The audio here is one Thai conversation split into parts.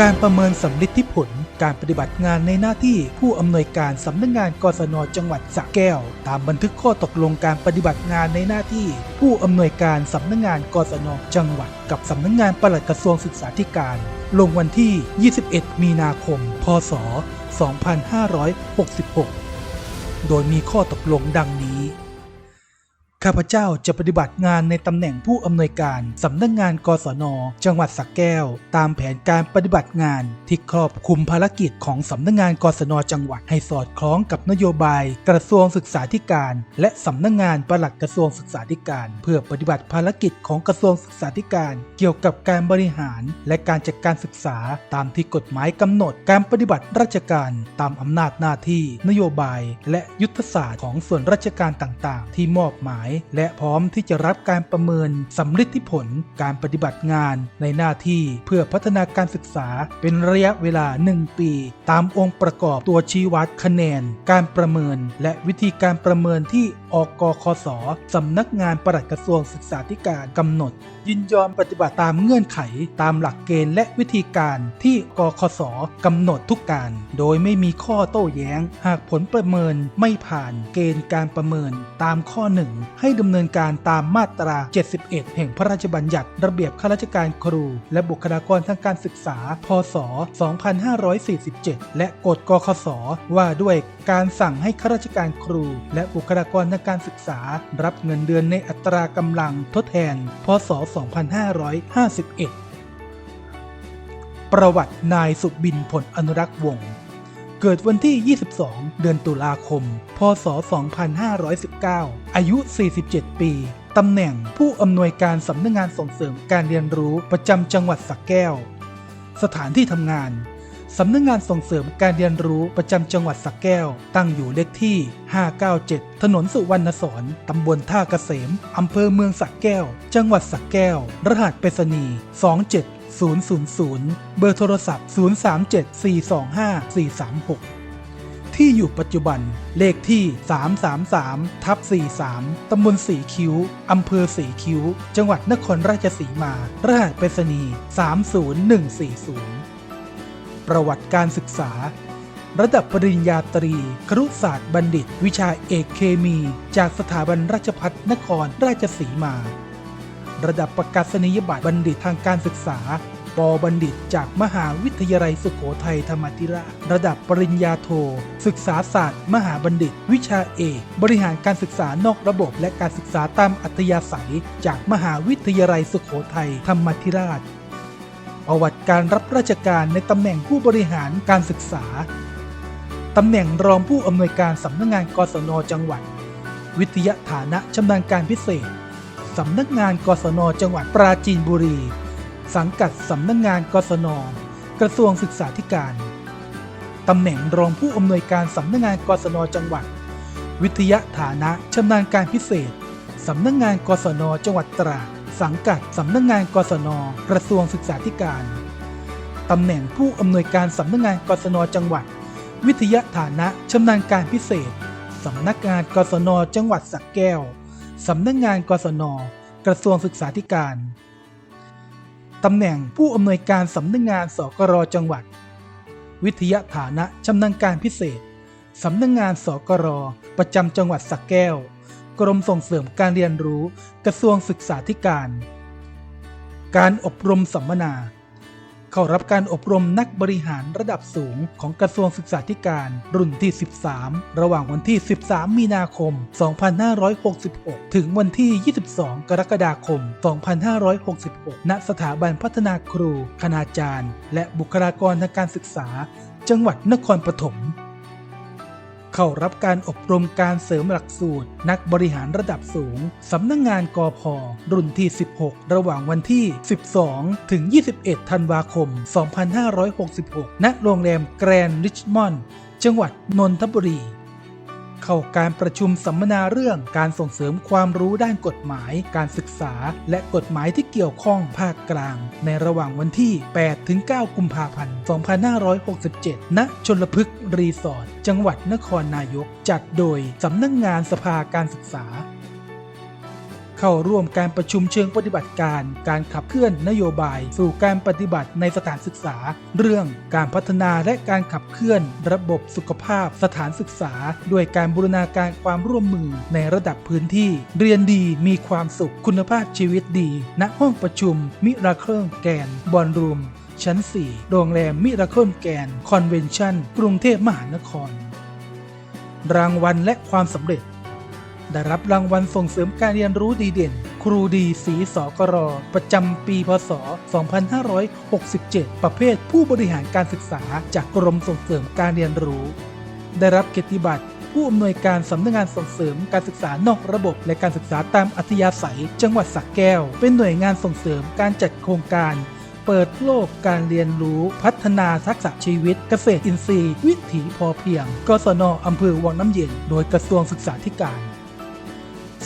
การประเมินสำลิดที่ผลการปฏิบัติงานในหน้าที่ผู้อำนวยการสำนักงานกศนจังหวัดสระแก้ว ตามบันทึกข้อตกลงการปฏิบัติงานในหน้าที่ ผู้อำนวยการสำนักงานกศนจังหวัด กับสำนักงานปลัดกระทรวงศึกษาธิการ ลงวันที่ 21 มีนาคม พศ 2566 โดยมีข้อตกลงดังนี้ ข้าพเจ้าจะปฏิบัติงานในตำแหน่งผู้อำนวยการสำนักงานกศน จังหวัดสระแก้ว ตามแผนการปฏิบัติงาน ที่ครอบคลุมภารกิจของสำนักงานกศน จังหวัดให้สอดคล้องกับนโยบาย กระทรวงศึกษาธิการ และสำนักงานปลัดกระทรวงศึกษาธิการ เพื่อปฏิบัติภารกิจของกระทรวงศึกษาธิการ เกี่ยวกับการบริหาร และการจัดการศึกษา ตามที่กฎหมายกำหนดการปฏิบัติราชการ ตามอำนาจหน้าที่ นโยบาย และยุทธศาสตร์ของส่วนราชการต่าง ๆ ที่มอบหมายและพร้อมที่จะรับการประเมินสำลิดที่ผลการปฏิบัติงานในหน้าที่เพื่อพัฒนาการศึกษาเป็นระยะเวลา 1 ปี ตามองค์ประกอบตัวชี้วัดคะแนน การประเมิน และวิธีการประเมินที่อกกคสสำนักงานปลัดกระทรวงศึกษาธิการกำหนด ยินยอมปฏิบัติตามเงื่อนไข ตามหลักเกณฑ์และวิธีการที่กคสกำหนดทุกการ โดยไม่มีข้อโต้แย้ง หากผลประเมินไม่ผ่านเกณฑ์การประเมินตามข้อ 1ให้ดำเนินการตามมาตรา 71 แห่งพระราชบัญญัติ ระเบียบข้าราชการครู และบุคลากรทางการศึกษา พศ 2547 และกฎกคส ว่าด้วยการสั่งให้ข้าราชการครู และบุคลากรทางการศึกษา รับเงินเดือนในอัตรากำลังทดแทน พศ 2551 ประวัตินายสุบินผลอนุรักษ์วงศ์ เกิดวันที่ 22 เดือนตุลาคม พศ 2519 อายุ 47 ปี ตำแหน่งผู้อำนวยการสำนักงานส่งเสริมการเรียนรู้ประจำจังหวัดสระแก้วสถานที่ทำงานสำนักงานส่งเสริมการเรียนรู้ประจำจังหวัดสระแก้ว ตั้งอยู่เลขที่ 597 ถนนสุวรรณสอนตำบลท่าเกษม อำเภอเมืองสระแก้ว จังหวัดสระแก้ว รหัสไปรษณีย์ 000 เบอร์โทรศัพท์ 037425436 ที่อยู่ปัจจุบันเลขที่ 333 ทับ 43 ตำบลสีคิ้ว อำเภอสีคิ้ว จังหวัดนครราชสีมา รหัสไปรษณีย์ 30140 ประวัติการศึกษา ระดับปริญญาตรี ครุศาสตร์บัณฑิต วิชาเอกเคมี จากสถาบันราชภัฏนครราชสีมา ระดับประกาศนียบัตรบัณฑิตทางการศึกษาปบัณฑิตจากมหาวิทยาลัยสุโขทัยธรรมธิราช ระดับปริญญาโท ศึกษาศาสตร์ มหาบัณฑิต วิชาเอก บริหารการศึกษานอกระบบ และการศึกษาตามอัธยาศัย จากมหาวิทยาลัยสุโขทัยธรรมธิราช ประวัติการรับราชการในตำแหน่งผู้บริหารการศึกษา ตำแหน่งรองผู้อำนวยการสำนักงานกศนจังหวัด วิทยาฐานะชำนาญการพิเศษ สำนักงานกศนจังหวัดปราจีนบุรี สังกัดสำนักงานกศนกระทรวงศึกษาธิการตำแหน่งรองผู้อำนวยการสำนักงานกศนจังหวัด วิทยาฐานะชำนาญการพิเศษสำนักงานกศนจังหวัดตราดสังกัดสำนักงานกศนกระทรวงศึกษาธิการตำแหน่งผู้อำนวยการสำนักงานกศนจังหวัด วิทยาฐานะชำนาญการพิเศษสำนักงานกศนจังหวัดสระแก้ว สำนักงานกศน กระทรวงศึกษาธิการตำแหน่งผู้อำนวยการสำนักงานสกรจังหวัด วิทยาฐานะชำนาญการพิเศษสำนักงานสกรประจำจังหวัดสระแก้ว กรมส่งเสริมการเรียนรู้กระทรวงศึกษาธิการ การอบรมสัมมนา เข้ารับการอบรมนักบริหารระดับสูงของกระทรวงศึกษาธิการ รุ่นที่ 13 ระหว่างวันที่ 13 มีนาคม 2566 ถึงวันที่ 22 กรกฎาคม 2566 ณ สถาบันพัฒนาครู คณาจารย์ และบุคลากรทางการศึกษา จังหวัดนครปฐม เข้ารับการอบรมการเสริมหลักสูตร นักบริหารระดับสูง สำนักงงานกอพรุ่นที่ 16 ระหว่างวันที่ 12 ถึง 21 ธันวาคม 2566 ณ โรงแรมแกรนด์ริชมอนด์ จังหวัดนนทบุรี เข้าการประชุมสัมมนาเรื่องการส่งเสริมความรู้ด้านกฎหมาย การศึกษา และกฎหมายที่เกี่ยวข้องภาคกลาง ในระหว่างวันที่ 8 ถึง 9 กุมภาพันธ์ 2567 ณ ชนลพฤกษ์รีสอร์ท จังหวัดนครนายก จัดโดยสำนักงงานสภาการศึกษา เข้าร่วมการประชุมเชิงปฏิบัติการ การขับเคลื่อนนโยบาย สู่การปฏิบัติในสถานศึกษา เรื่องการพัฒนาและการขับเคลื่อน ระบบสุขภาพสถานศึกษา ด้วยการบูรณาการความร่วมมือในระดับพื้นที่ เรียนดีมีความสุขคุณภาพชีวิตดี ณห้องประชุม มิราเคิลแกนบอลรูมชั้น 4 โรงแรมมิราเคิลแกนคอนเวนชั่น กรุงเทพมหานคร รางวัลและความสำเร็จ ได้รับรางวัลส่งเสริมการเรียนรู้ดีเด่น ครูดีสีสกร ประจำปีพศ 2567 ประเภทผู้บริหารการศึกษาจากกรมส่งเสริมการเรียนรู้ ได้รับเกียรติบัตรผู้อำนวยการสำนักงานส่งเสริมการศึกษานอกระบบและการศึกษาตามอัธยาศัย จังหวัดสระแก้ว เป็นหน่วยงานส่งเสริมการจัดโครงการ เปิดโลกการเรียนรู้ พัฒนาทักษะชีวิต เกษตรอินทรีย์ วิถีพอเพียง กศนอำเภอวังน้ำเย็น โดยกระทรวงศึกษาธิการ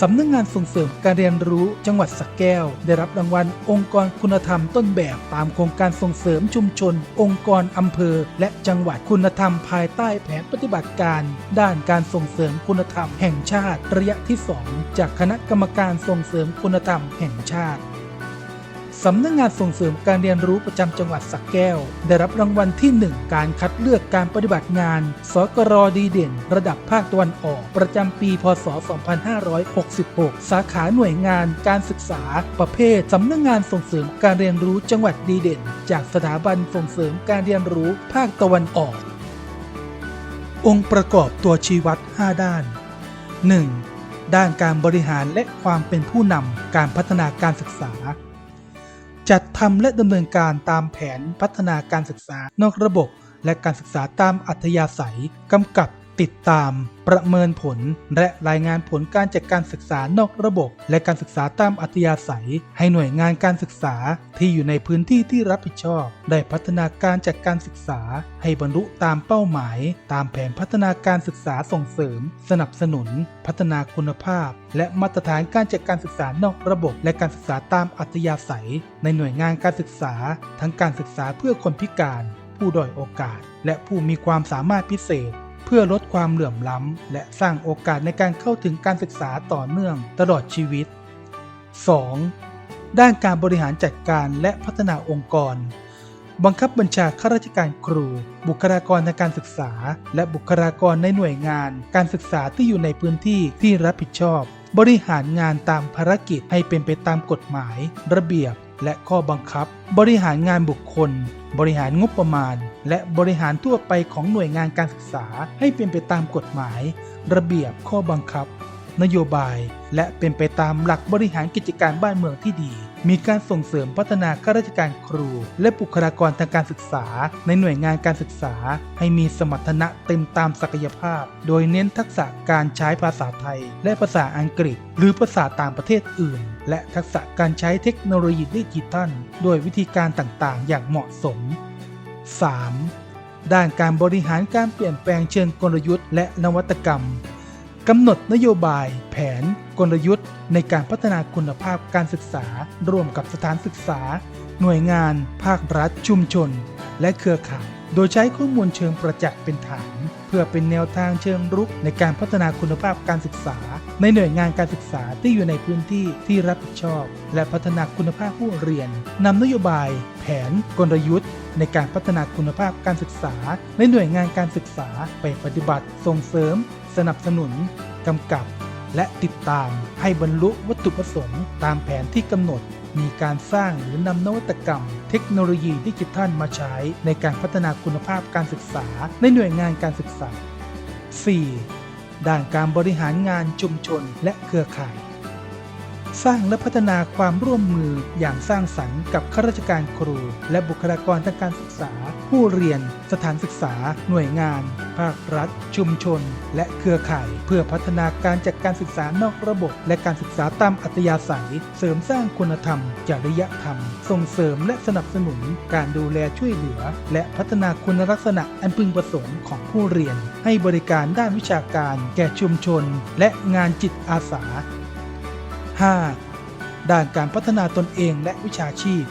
สำนักงานส่งเสริมการเรียนรู้จังหวัดสักแก้ว ได้รับรางวัลองค์กรคุณธรรมต้นแบบตามโครงการส่งเสริมชุมชน องค์กรอำเภอ และจังหวัดคุณธรรมภายใต้แผนปฏิบัติการ ด้านการส่งเสริมคุณธรรมแห่งชาติระยะที่ 2 จากคณะกรรมการส่งเสริมคุณธรรมแห่งชาติ สำนักงานส่งเสริมการเรียนรู้ประจำจังหวัดสระแก้ว ได้รับรางวัลที่ 1 การคัดเลือกการปฏิบัติงาน สกรดีเด่น ระดับภาคตะวันออก ประจำปี พศ 2566 สาขาหน่วยงานการศึกษา ประเภทสำนักงานส่งเสริมการเรียนรู้จังหวัดดีเด่น จากสถาบันส่งเสริมการเรียนรู้ภาคตะวันออก องค์ประกอบตัวชี้วัด 5 ด้าน 1. ด้านการบริหารและความเป็นผู้นำการพัฒนาการศึกษา จัดทำและดำเนินการตามแผนพัฒนาการศึกษานอกระบบ และการศึกษาตามอัธยาศัยกำกับ ติดตาม ประเมินผล และรายงานผลการจัดการศึกษานอกระบบ และการศึกษาตามอัธยาศัย ให้หน่วยงานการศึกษาที่อยู่ในพื้นที่ที่รับผิดชอบ ได้พัฒนาการจัดการศึกษา ให้บรรลุตามเป้าหมาย ตามแผนพัฒนาการศึกษาส่งเสริม สนับสนุน พัฒนาคุณภาพ และมาตรฐานการจัดการศึกษานอกระบบ และการศึกษาตามอัธยาศัย ในหน่วยงานการศึกษา ทั้งการศึกษาเพื่อคนพิการ ผู้ด้อยโอกาส และผู้มีความสามารถพิเศษ เพื่อลดความเหลื่อมล้ำ และสร้างโอกาสในการเข้าถึงการศึกษาต่อเนื่องตลอดชีวิต 2. ด้านการบริหารจัดการและพัฒนาองค์กร บังคับบัญชาข้าราชการครู บุคลากรทางการศึกษา และบุคลากรในหน่วยงาน การศึกษาที่อยู่ในพื้นที่ที่รับผิดชอบ บริหารงานตามภารกิจให้เป็นไปตามกฎหมาย ระเบียบ และข้อบังคับ บริหารงานบุคคล บริหารงบประมาณ และบริหารทั่วไปของหน่วยงานการศึกษาให้เป็นไปตามกฎหมาย ระเบียบข้อบังคับ นโยบาย และเป็นไปตามหลักบริหารกิจการบ้านเมืองที่ดี มีการส่งเสริมพัฒนาข้าราชการครู และบุคลากรทางการศึกษา ในหน่วยงานการศึกษา ให้มีสมรรถนะเต็มตามศักยภาพ โดยเน้นทักษะการใช้ภาษาไทย และภาษาอังกฤษ หรือภาษาต่างประเทศอื่น และทักษะการใช้เทคโนโลยีดิจิทัลด้วยวิธีการต่างๆ อย่างเหมาะสม 3. ด้านการบริหารการเปลี่ยนแปลงเชิงกลยุทธ์และนวัตกรรมกำหนดนโยบาย แผน กลยุทธ์ ในการพัฒนาคุณภาพการศึกษา ร่วมกับสถานศึกษา หน่วยงาน ภาครัฐ ชุมชน และเครือข่าย โดยใช้ข้อมูลเชิงประจักษ์เป็นฐาน เพื่อเป็นแนวทางเชิงรุกในการพัฒนาคุณภาพการศึกษา ในหน่วยงานการศึกษาที่อยู่ในพื้นที่ที่รับผิดชอบ และพัฒนาคุณภาพผู้เรียนนำนโยบาย แผน กลยุทธ์ ในการพัฒนาคุณภาพการศึกษา ในหน่วยงานการศึกษาไปปฏิบัติ ส่งเสริม สนับสนุนกำกับ และติดตามให้บรรลุวัตถุประสงค์ตามแผนที่กำหนดมีการสร้างหรือนำนวัตกรรม เทคโนโลยีดิจิทัลมาใช้ ในการพัฒนาคุณภาพการศึกษาในหน่วยงานการศึกษา 4. ด้านการบริหารงานชุมชนและเครือข่าย สร้างและพัฒนาความร่วมมืออย่างสร้างสรรค์กับข้าราชการครู และบุคลากรทางการศึกษา ผู้เรียน สถานศึกษา หน่วยงาน ภาครัฐ ชุมชน และเครือข่าย เพื่อพัฒนาการจัดการศึกษานอกระบบ และการศึกษาตามอัธยาศัย เสริมสร้างคุณธรรม จริยธรรม ส่งเสริมและสนับสนุน การดูแลช่วยเหลือ และพัฒนาคุณลักษณะอันพึงประสงค์ของผู้เรียน ให้บริการด้านวิชาการ แก่ชุมชน และงานจิตอาสา 5. ด้านการพัฒนาตนเองและวิชาชีพ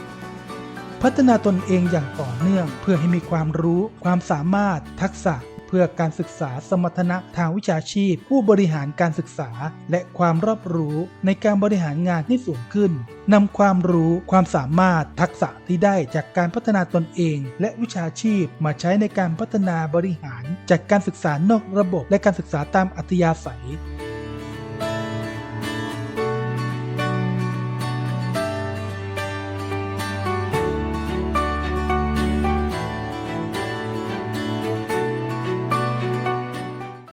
พัฒนาตนเองอย่างต่อเนื่อง เพื่อให้มีความรู้ ความสามารถ ทักษะ เพื่อการศึกษาสมรรถนะทางวิชาชีพ ผู้บริหารการศึกษา และความรอบรู้ในการบริหารงานให้สูงขึ้นนำความรู้ความสามารถทักษะที่ได้จากการพัฒนาตนเอง และวิชาชีพมาใช้ในการพัฒนาบริหาร จากการศึกษานอกระบบ และการศึกษาตามอัธยาศัย